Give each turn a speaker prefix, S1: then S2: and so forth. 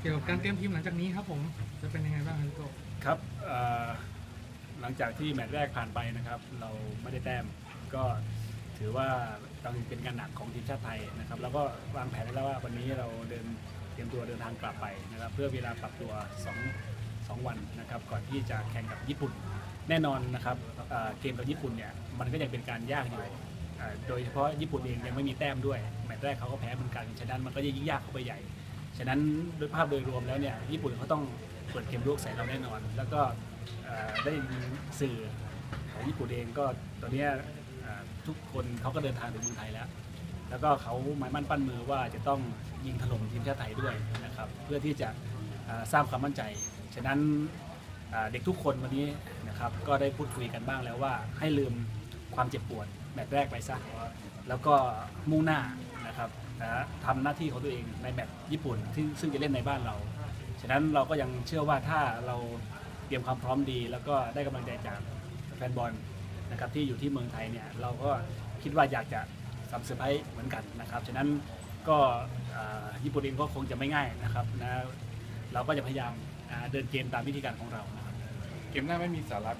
S1: เกี่ยวกับการเตรียมทีมหลังจากนี้ครับผมจะเป็นยังไงบ้างครับพี่โก
S2: ครับเอ่อหลังจากที่แมตช์แรกผ่านไปนะครับ เราไม่ได้แต้มก็ถือว่าต้องเป็นการหนักของทีมชาติไทยนะครับ แล้วก็วางแผนไว้แล้วว่าวันนี้เราเดินเตรียมตัวเดินทางกลับไปนะครับ เพื่อเวลาปรับตัว2 2 วันนะครับ ก่อนที่จะแข่งกับญี่ปุ่น แน่นอนนะครับเอ่อเกมกับญี่ปุ่นเนี่ยมันก็ยังเป็นการยากอยู่ โดยเฉพาะญี่ปุ่นเองยังไม่มีแต้มด้วยแมตช์แรกเขาก็แพ้เหมือนกัน ฉะนั้นมันก็ยิ่งยากเข้าไปใหญ่ ฉะนั้นโดยภาพโดยรวมแล้วเนี่ยญี่ปุ่นเขาต้องเปิดเกมลุกใส่เราแน่นอน แล้วก็ได้สื่อของญี่ปุ่นเองก็ตอนนี้ทุกคนเขาก็เดินทางถึงเมืองไทยแล้ว แล้วก็เขาหมายมั่นปั้นมือว่าจะต้องยิงถล่มทีมชาติไทยด้วยนะครับเพื่อที่จะสร้างความมั่นใจ ฉะนั้นเด็กทุกคนวันนี้นะครับก็ได้พูดคุยกันบ้างแล้วว่าให้ลืม ความเจ็บปวดแมตช์แรกไปซะแล้วก็มุ่งหน้านะครับนะทำหน้าที่ของตัวเองในแบบญี่ปุ่นที่ซึ่งจะเล่นในบ้านเรา ฉะนั้นเราก็ยังเชื่อว่าถ้าเราเตรียมความพร้อมดี แล้วก็ได้กำลังใจจากแฟนบอลนะครับที่อยู่ที่เมืองไทยเนี่ยเราก็คิดว่าอยากจะซับเซอร์ไพรส์เหมือนกันนะครับ ฉะนั้นก็ญี่ปุ่นเองก็คงจะไม่ง่ายนะครับนะเราก็จะพยายามเดินเกมตามวิธีการของเรานะร
S3: เกมหน้าไม่มีสาระ